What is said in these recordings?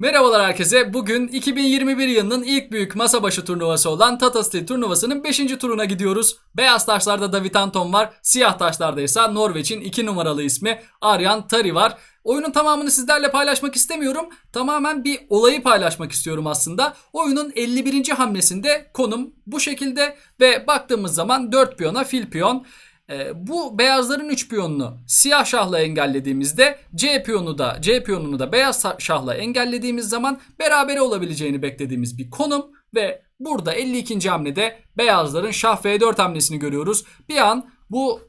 Merhabalar herkese. Bugün 2021 yılının ilk büyük masa başı turnuvası olan Tata Steel turnuvasının 5. turuna gidiyoruz. Beyaz taşlarda David Anton var. Siyah taşlarda ise Norveç'in 2 numaralı ismi Aryan Tari var. Oyunun tamamını sizlerle paylaşmak istemiyorum. Tamamen bir olayı paylaşmak istiyorum aslında. Oyunun 51. hamlesinde konum bu şekilde ve baktığımız zaman 4 piyona fil piyon. Ee, bu beyazların 3 piyonunu siyah şahla engellediğimizde C piyonu da C piyonunu da beyaz şahla engellediğimiz zaman berabere olabileceğini beklediğimiz bir konum ve burada 52. hamlede beyazların şah F4 hamlesini görüyoruz. Bir an bu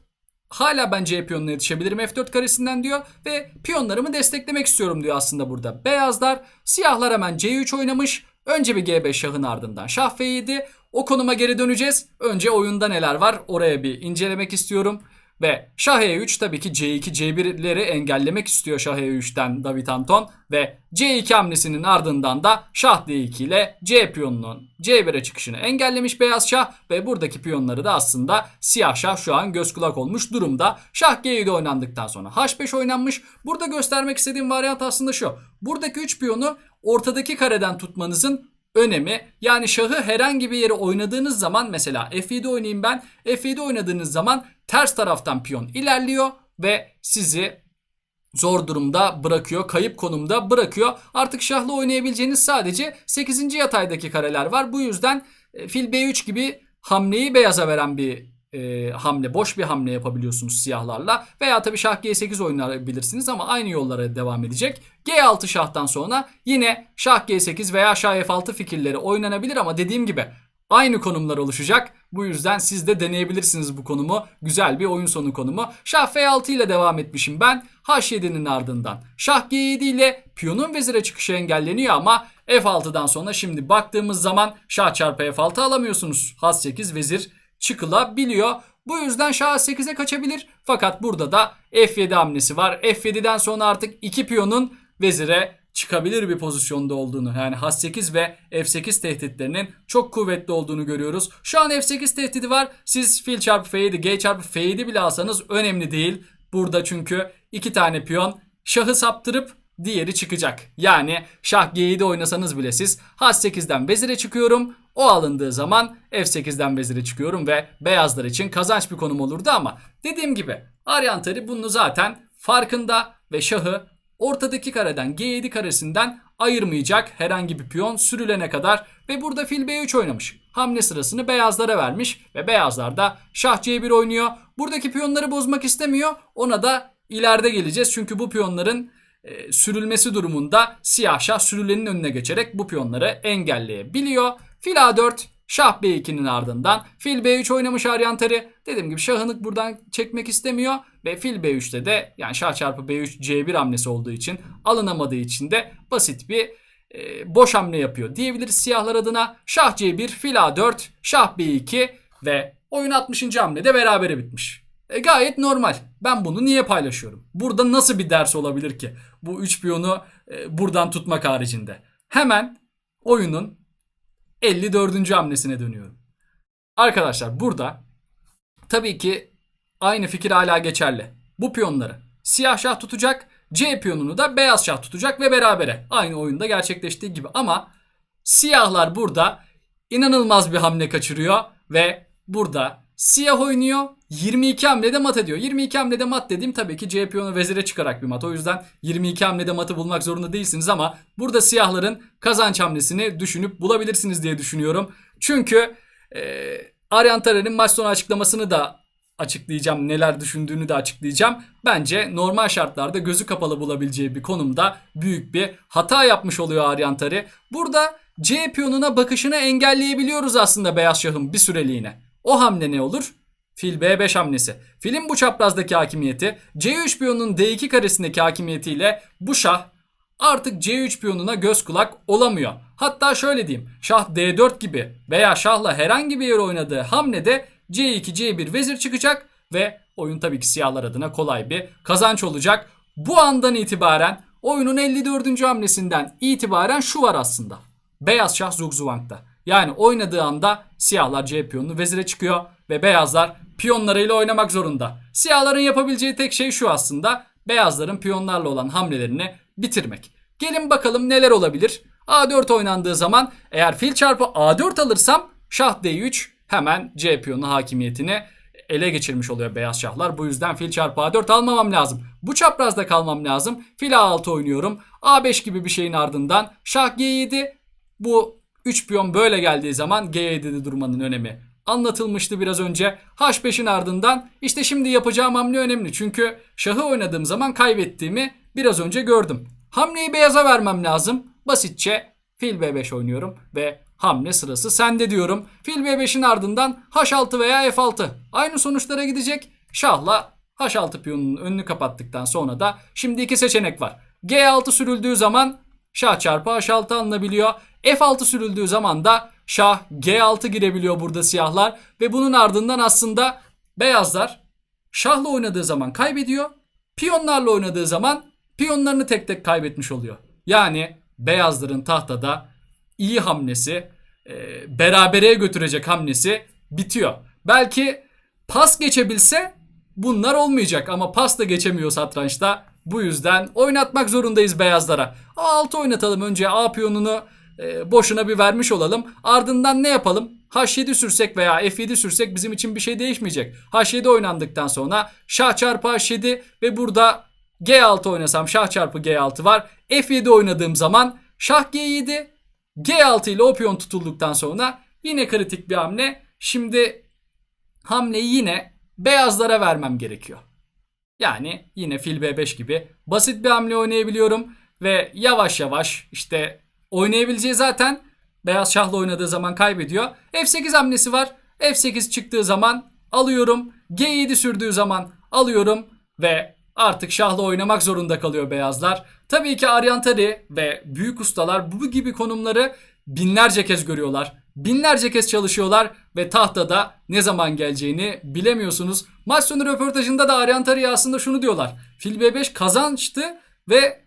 hala ben C piyonuna yetişebilirim F4 karesinden diyor ve piyonlarımı desteklemek istiyorum diyor aslında burada. Beyazlar siyahlar hemen C3 oynamış. Önce bir G5 şahın ardından şah F7. O konuma geri döneceğiz. Önce oyunda neler var oraya bir incelemek istiyorum. Ve Şah E3 tabii ki C2, C1'leri engellemek istiyor Şah E3'ten David Anton. Ve C2 hamlesinin ardından da Şah D2 ile C piyonunun C1'e çıkışını engellemiş Beyaz Şah. Ve buradaki piyonları da aslında Siyah Şah şu an göz kulak olmuş durumda. Şah G7 oynandıktan sonra H5 oynanmış. Burada göstermek istediğim varyant aslında şu. Buradaki 3 piyonu ortadaki kareden tutmanızın önemi. Yani şahı herhangi bir yere oynadığınız zaman mesela F7 oynayayım ben. F7 oynadığınız zaman ters taraftan piyon ilerliyor ve sizi zor durumda bırakıyor. Kayıp konumda bırakıyor. Artık şahla oynayabileceğiniz sadece 8. yataydaki kareler var. Bu yüzden e, fil B3 gibi hamleyi beyaza veren bir e, hamle, boş bir hamle yapabiliyorsunuz siyahlarla. Veya tabii şah G8 oynayabilirsiniz ama aynı yollara devam edecek. G6 şahtan sonra yine şah G8 veya şah F6 fikirleri oynanabilir ama dediğim gibi aynı konumlar oluşacak. Bu yüzden siz de deneyebilirsiniz bu konumu. Güzel bir oyun sonu konumu. Şah F6 ile devam etmişim ben. H7'nin ardından. Şah G7 ile piyonun vezire çıkışı engelleniyor ama F6'dan sonra şimdi baktığımız zaman şah çarpı F6 alamıyorsunuz. H8 vezir çıkılabiliyor. Bu yüzden şah 8'e kaçabilir. Fakat burada da F7 hamlesi var. F7'den sonra artık iki piyonun vezire çıkabilir bir pozisyonda olduğunu yani H8 ve F8 tehditlerinin çok kuvvetli olduğunu görüyoruz. Şu an F8 tehdidi var. Siz fil çarpı F7, G çarpı F7 bile alsanız önemli değil. Burada çünkü iki tane piyon şahı saptırıp diğeri çıkacak. Yani şah G7 oynasanız bile siz H8'den vezire çıkıyorum. O alındığı zaman F8'den vezire çıkıyorum ve beyazlar için kazanç bir konum olurdu ama dediğim gibi Aryantari bunu zaten farkında ve şahı ortadaki kareden G7 karesinden ayırmayacak herhangi bir piyon sürülene kadar ve burada fil B3 oynamış. Hamle sırasını beyazlara vermiş ve beyazlar da şah C1 oynuyor. Buradaki piyonları bozmak istemiyor. Ona da ileride geleceğiz. Çünkü bu piyonların e, sürülmesi durumunda siyah şah sürülenin önüne geçerek bu piyonları engelleyebiliyor. Fil A4 Şah B2'nin ardından fil B3 oynamış Aryantari. Dediğim gibi şahını buradan çekmek istemiyor. Ve fil B3'te de yani şah çarpı B3 C1 hamlesi olduğu için alınamadığı için de basit bir e, boş hamle yapıyor. Diyebiliriz siyahlar adına şah C1, fil A4, şah B2 ve oyun 60. hamlede berabere bitmiş. E, gayet normal. Ben bunu niye paylaşıyorum? Burada nasıl bir ders olabilir ki? Bu 3 piyonu e, buradan tutmak haricinde. Hemen oyunun 54. hamlesine dönüyorum. Arkadaşlar burada tabii ki aynı fikir hala geçerli. Bu piyonları siyah şah tutacak, C piyonunu da beyaz şah tutacak ve berabere. Aynı oyunda gerçekleştiği gibi ama siyahlar burada inanılmaz bir hamle kaçırıyor ve burada siyah oynuyor 22 hamlede mat ediyor. 22 hamlede mat dediğim tabii ki C piyonu vezire çıkarak bir mat. O yüzden 22 hamlede matı bulmak zorunda değilsiniz ama burada siyahların kazanç hamlesini düşünüp bulabilirsiniz diye düşünüyorum. Çünkü e, Aryan Tarer'in maç sonu açıklamasını da açıklayacağım. Neler düşündüğünü de açıklayacağım. Bence normal şartlarda gözü kapalı bulabileceği bir konumda büyük bir hata yapmış oluyor Aryan Tari. Burada C bakışını engelleyebiliyoruz aslında beyaz şahın bir süreliğine. O hamle ne olur? Fil B5 hamlesi. Filin bu çaprazdaki hakimiyeti C3 piyonunun D2 karesindeki hakimiyetiyle bu şah artık C3 piyonuna göz kulak olamıyor. Hatta şöyle diyeyim. Şah D4 gibi veya şahla herhangi bir yere oynadığı hamlede C2 C1 vezir çıkacak ve oyun tabii ki siyahlar adına kolay bir kazanç olacak. Bu andan itibaren oyunun 54. hamlesinden itibaren şu var aslında. Beyaz şah zugzuvang'da. Yani oynadığı anda siyahlar C piyonunu vezire çıkıyor ve beyazlar piyonlarıyla oynamak zorunda. Siyahların yapabileceği tek şey şu aslında. Beyazların piyonlarla olan hamlelerini bitirmek. Gelin bakalım neler olabilir. A4 oynandığı zaman eğer fil çarpı A4 alırsam şah D3 hemen C piyonu hakimiyetini ele geçirmiş oluyor beyaz şahlar. Bu yüzden fil çarpı A4 almamam lazım. Bu çaprazda kalmam lazım. Fil A6 oynuyorum. A5 gibi bir şeyin ardından şah G7. Bu 3 piyon böyle geldiği zaman G7'de durmanın önemi anlatılmıştı biraz önce. H5'in ardından işte şimdi yapacağım hamle önemli. Çünkü şahı oynadığım zaman kaybettiğimi biraz önce gördüm. Hamleyi beyaza vermem lazım. Basitçe fil B5 oynuyorum ve hamle sırası sende diyorum. Fil B5'in ardından H6 veya F6 aynı sonuçlara gidecek. Şahla H6 piyonunun önünü kapattıktan sonra da şimdi iki seçenek var. G6 sürüldüğü zaman şah çarpı H6 alınabiliyor. F6 sürüldüğü zaman da şah G6 girebiliyor burada siyahlar ve bunun ardından aslında beyazlar şahla oynadığı zaman kaybediyor. Piyonlarla oynadığı zaman piyonlarını tek tek kaybetmiş oluyor. Yani beyazların tahtada iyi hamlesi, e, berabere götürecek hamlesi bitiyor. Belki pas geçebilse bunlar olmayacak ama pas da geçemiyor satrançta. Bu yüzden oynatmak zorundayız beyazlara. A6 oynatalım önce A piyonunu e, boşuna bir vermiş olalım. Ardından ne yapalım? H7 sürsek veya F7 sürsek bizim için bir şey değişmeyecek. H7 oynandıktan sonra şah çarpı H7 ve burada G6 oynasam şah çarpı G6 var. F7 oynadığım zaman şah G7 G6 ile o piyon tutulduktan sonra yine kritik bir hamle. Şimdi hamleyi yine beyazlara vermem gerekiyor. Yani yine fil B5 gibi basit bir hamle oynayabiliyorum ve yavaş yavaş işte oynayabileceği zaten beyaz şahla oynadığı zaman kaybediyor. F8 hamlesi var. F8 çıktığı zaman alıyorum. G7 sürdüğü zaman alıyorum ve artık şahla oynamak zorunda kalıyor beyazlar. Tabii ki Ariantari ve büyük ustalar bu gibi konumları binlerce kez görüyorlar. Binlerce kez çalışıyorlar ve tahtada ne zaman geleceğini bilemiyorsunuz. Maç sonu röportajında da Ariantari'ye aslında şunu diyorlar. Fil B5 kazançtı ve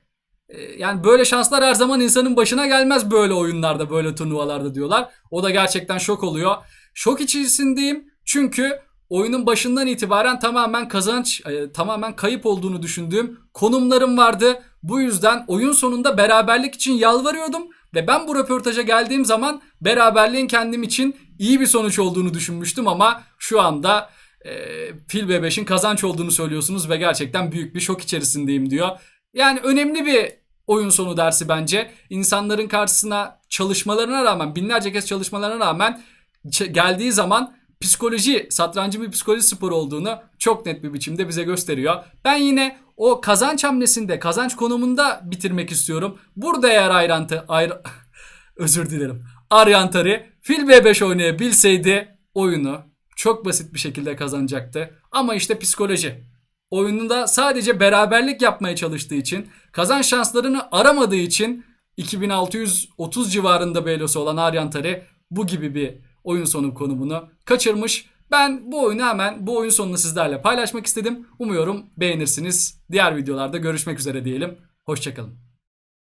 yani böyle şanslar her zaman insanın başına gelmez böyle oyunlarda, böyle turnuvalarda diyorlar. O da gerçekten şok oluyor. Şok içerisindeyim çünkü oyunun başından itibaren tamamen kazanç, e, tamamen kayıp olduğunu düşündüğüm konumlarım vardı. Bu yüzden oyun sonunda beraberlik için yalvarıyordum ve ben bu röportaja geldiğim zaman beraberliğin kendim için iyi bir sonuç olduğunu düşünmüştüm ama şu anda e, Fil B5'in kazanç olduğunu söylüyorsunuz ve gerçekten büyük bir şok içerisindeyim diyor. Yani önemli bir oyun sonu dersi bence. İnsanların karşısına çalışmalarına rağmen, binlerce kez çalışmalarına rağmen geldiği zaman psikoloji, satrancın bir psikoloji sporu olduğunu çok net bir biçimde bize gösteriyor. Ben yine o kazanç hamlesinde, kazanç konumunda bitirmek istiyorum. Burada eğer ayrıntı, ayrı... özür dilerim. Aryantari fil B5 oynayabilseydi oyunu çok basit bir şekilde kazanacaktı. Ama işte psikoloji. Oyununda sadece beraberlik yapmaya çalıştığı için, kazanç şanslarını aramadığı için 2630 civarında belosu olan Aryantari bu gibi bir oyun sonu konumunu kaçırmış. Ben bu oyunu hemen bu oyun sonunu sizlerle paylaşmak istedim. Umuyorum beğenirsiniz. Diğer videolarda görüşmek üzere diyelim. Hoşçakalın.